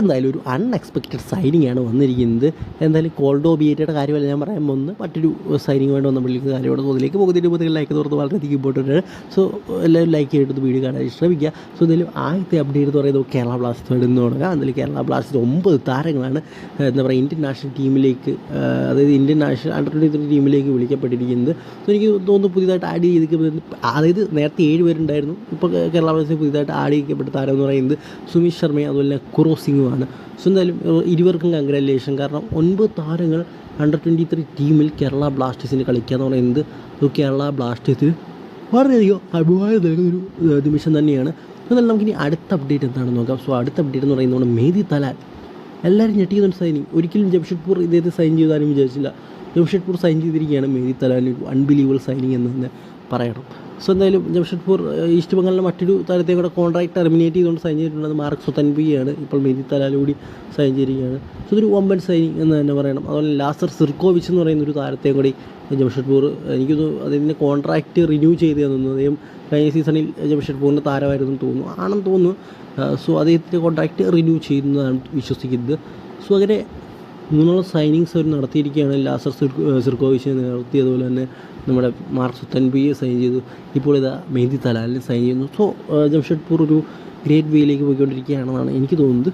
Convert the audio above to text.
എന്തായാലും ഒരു unexpected signing ആണ് വന്നിരിക്കുന്നത്. എന്തായാലും കോൾഡോ ബിയേറ്റയുടെ കാര്യമല്ല ഞാൻ പറയാൻ പോകുന്നത്. മറ്റൊരു സൈനിങ് വേണ്ടി വിളിക്കുന്ന കാര്യമാണ് തോന്നിലേക്ക് പോകുന്നതിന് മുതൽ ലൈക്ക് തുറന്ന് വളരെയധികം ഇമ്പോർട്ടന്റ് ആണ് സോ എല്ലാവരും ലൈക്ക് ചെയ്തിട്ട് വീഡിയോ കാണാൻ ശ്രമിക്കുക. സോ എന്തായാലും ആദ്യത്തെ അപ്ഡേറ്റ് എന്ന് പറയുന്നത് കേരള ബ്ലാസ്റ്റേഴ്സ് നിന്ന് തുടങ്ങാം. എന്തായാലും കേരള ബ്ലാസ്റ്റേഴ്സ് ഒമ്പത് താരങ്ങളാണ് എന്താ പറയുക ഇന്ത്യൻ നാഷണൽ ടീമിലേക്ക് അതായത് Indian national under twenty three ടീമിലേക്ക് വിളിക്കപ്പെട്ടിരിക്കുന്നത്. സോ എനിക്ക് തോന്നുന്നു പുതിയതായിട്ട് ആഡ് ചെയ്തിരിക്കുന്നത് അതായത് നേരത്തെ ഏഴ് പേരുണ്ടായിരുന്നു. ഇപ്പോൾ കേരള ബ്ലാസ്റ്റേഴ്സ് പുതിയതായിട്ട് ആഡ് ചെയ്യപ്പെട്ട താരം എന്ന് പറയുന്നത് സുമിത് ശർമ്മയും അതുപോലെ തന്നെ കുറോ സിംഗുമാണ് സോ എന്തായാലും ഇരുവർക്കും കൺഗ്രാലേഷൻ കാരണം ഒൻപത് താരങ്ങൾ അണ്ടർ ട്വന്റി ത്രീ ടീമിൽ കേരള ബ്ലാസ്റ്റേഴ്സിന് കളിക്കുക എന്ന് പറയുന്നത് ഒരു കേരള ബ്ലാസ്റ്റേഴ്സിന് വളരെയധികം അഭിമാനം നൽകുന്നൊരു ഒരു നിമിഷം തന്നെയാണ്. എന്നാലും നമുക്കിനി അടുത്ത അപ്ഡേറ്റ് എന്താണെന്ന് നോക്കാം. സോ അടുത്ത അപ്ഡേറ്റ് എന്ന് പറയുന്നത് നമ്മുടെ തലാൽ. എല്ലാവരും ഞെട്ടിക്കുന്ന സൈനിങ് ഒരിക്കലും ജംഷഡ്പൂർ ഇദ്ദേഹത്തെ സൈൻ ചെയ്താലും വിചാരിച്ചില്ല. ജംഷഡ്പൂർ സൈൻ ചെയ്തിരിക്കുകയാണ്. മേരി തലാനി അൺബിലീവബിൾ സൈനിങ് എന്ന് തന്നെ പറയണം. സോ എന്തായാലും ജംഷഡ്പൂർ ഈസ്റ്റ് ബംഗാളിലെ മറ്റൊരു താരത്തെ കൂടെ കോൺട്രാക്ട് ടെർമിനേറ്റ് ചെയ്തുകൊണ്ട് സൈൻ ചെയ്തിട്ടുള്ളത് മാർക്ക് സുതൻബിയാണ് ഇപ്പോൾ തലാൽ കൂടി സൈൻ ചെയ്തിരിക്കുകയാണ്. സോ ഇതൊരു വമ്പൻ സൈനിങ് എന്ന് തന്നെ പറയണം. അതുപോലെ ലാസർ സിർക്കോവിച്ച് എന്ന് പറയുന്ന ഒരു താരത്തെ കൂടി ജംഷഡ്പൂർ എനിക്കൊന്ന് അതിന്റെ കോൺട്രാക്റ്റ് റിന്യൂ ചെയ്ത് തന്നു അദ്ദേഹം കഴിഞ്ഞ സീസണിൽ ജംഷഡ്പൂറിന്റെ താരമായിരുന്നു തോന്നുന്നു. ആണെന്ന് തോന്നുന്നു. സോ അദ്ദേഹത്തിന്റെ കോൺട്രാക്റ്റ് റിന്യൂ ചെയ്യുന്നതാണ് വിശ്വസിക്കുന്നത് സോ അങ്ങനെ മൂന്നുള്ള സൈനിങ്സ് അവർ നടത്തിയിരിക്കുകയാണ്. ലാസർ സിർക്കോ സിർക്കോവിച്ചിനെ നടത്തി അതുപോലെ തന്നെ നമ്മുടെ മാർക്ക് സുത്തൻപിയെ സൈൻ ചെയ്തു. ഇപ്പോൾ ഇതാ മെഹദി തലാലിനെ സൈൻ ചെയ്യുന്നു. സോ ജംഷഡ്പൂർ ഒരു ഗ്രേറ്റ് വേയിലേക്ക് പോയിക്കൊണ്ടിരിക്കുകയാണെന്നാണ് എനിക്ക് തോന്നുന്നത്.